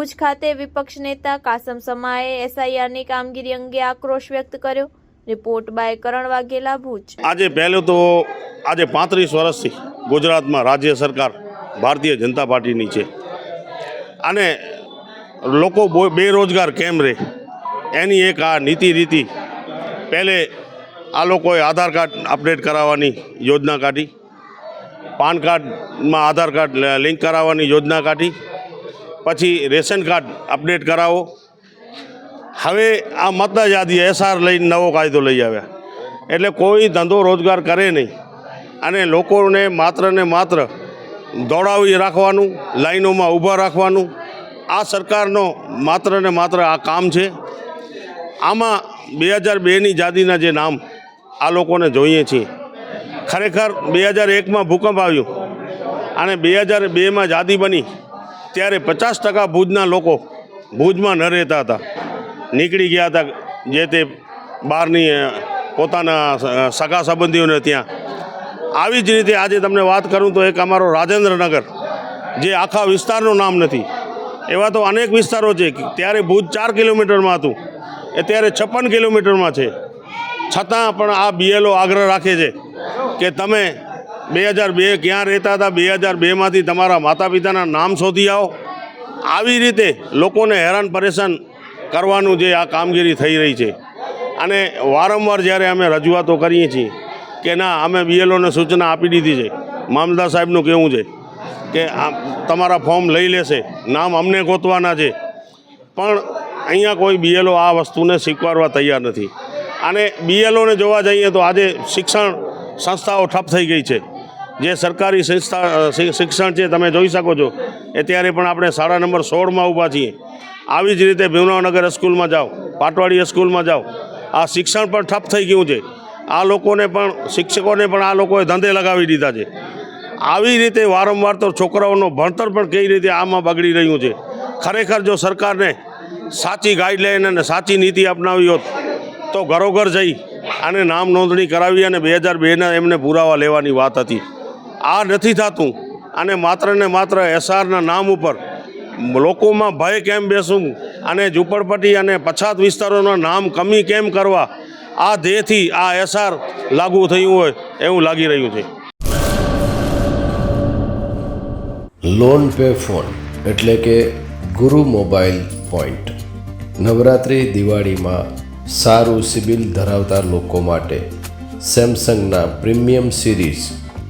ભુજ ખાતે વિપક્ષ નેતા કાસમ સમાએ એસઆઈઆરની કામગીરી અંગે આક્રોશ વ્યક્ત કર્યો. Report by Karan Vaghela Bhuj. આજે પહેલું તો આજે પાંત્રીસ વર્ષથી ગુજરાતમાં રાજ્ય સરકાર ભારતીય જનતા પાર્ટીની છે. અને લોકો બેરોજગાર કેમ રહે એની એક આ નીતિ રીતિ પહેલે આ લોકોએ આધાર કાર્ડ અપડેટ કરાવવાની યોજના કાઢી. પાન કાર્ડમાં આધાર કાર્ડ લિંક કરાવવાની યોજના કાઢી. પછી રેશન કાર્ડ અપડેટ કરાવો. હવે આ મતદાર યાદી એસઆર લઈને નવો કાયદો લઈ આવ્યા. એટલે કોઈ ધંધો રોજગાર કરે નહીં. અને લોકોને માત્ર ને માત્ર દોડાવી રાખવાનું, લાઈનોમાં ઊભા રાખવાનું. આ સરકારનો માત્ર ને માત્ર આ કામ છે. આમાં બે હજાર બેની યાદીના જે નામ આ લોકોને જોઈએ છીએ. ખરેખર બે હજાર એકમાં ભૂકંપ આવ્યો અને બે હજાર બેમાં યાદી બની. ત્યારે પચાસ ટકા ભુજના લોકો ભુજમાં ન રહેતા હતા. નીકળી ગયા હતા જે તે બહારની પોતાના સગા સંબંધીઓને ત્યાં. આવી જ રીતે આજે તમને વાત કરું તો એક અમારો રાજેન્દ્રનગર, જે આખા વિસ્તારનું નામ નથી. એવા તો અનેક વિસ્તારો છે ત્યારે ભુજ ચાર કિલોમીટરમાં હતું. એ ત્યારે છપ્પન કિલોમીટરમાં છે. છતાં પણ આ બીએલઓ આગ્રહ રાખે છે કે તમે બે હજાર બે ક્યાં રહેતા હતા? બે હજાર બેમાંથી તમારા માતા પિતાના નામ શોધી આવો. આવી રીતે લોકોને હેરાન પરેશાન કરવાનું જે આ કામગીરી થઈ રહી છે. અને વારંવાર જ્યારે અમે રજૂઆતો કરીએ છીએ કે ના, અમે બીએલઓને સૂચના આપી દીધી છે. મામલદાર સાહેબનું કહેવું છે કે તમારા ફોર્મ લઈ લેશે. નામ અમને ગોતવાના છે. પણ અહીંયા કોઈ બીએલઓ આ વસ્તુને સ્વીકારવા તૈયાર નથી. અને બીએલઓને જોવા જઈએ તો આજે શિક્ષણ સંસ્થાઓ ઠપ થઈ ગઈ છે. જે સરકારી સંસ્થા શિક્ષણ છે તમે જોઈ શકો છો, એ ત્યારે પણ આપણે શાળા નંબર સોળમાં ઊભા છીએ. આવી જ રીતે ભીમરાવનગર સ્કૂલમાં જાઓ, પાટવાડી સ્કૂલમાં જાઓ, આ શિક્ષણ પણ ઠપ થઈ ગયું છે. આ લોકોને પણ, શિક્ષકોને પણ આ લોકોએ ધંધે લગાવી દીધા છે. આવી રીતે વારંવાર તો છોકરાઓનો ભણતર પણ કઈ રીતે આમાં બગડી રહ્યું છે. ખરેખર જો સરકારને સાચી ગાઈડલાઈન અને સાચી નીતિ અપનાવી હોત, તો ઘરોઘર જઈ અને નામ નોંધણી કરાવી અને બે હજાર બેના એમને પુરાવા લેવાની વાત હતી. આ નથી થતું. અને માત્ર ને માત્ર એસઆરના નામ ઉપર લોકોમાં ભય કેમ બેસવું અને ઝૂંપડપટ્ટી અને પછાત વિસ્તારોના નામ કમી કેમ કરવા આ ધ્યેયથી આ એસઆર લાગુ થયું હોય એવું લાગી રહ્યું છે. લોન પે ફોન એટલે કે ગુરુ મોબાઈલ પોઈન્ટ. નવરાત્રિ દિવાળીમાં સારું સિબિલ ધરાવતા લોકો માટે સેમસંગના premium series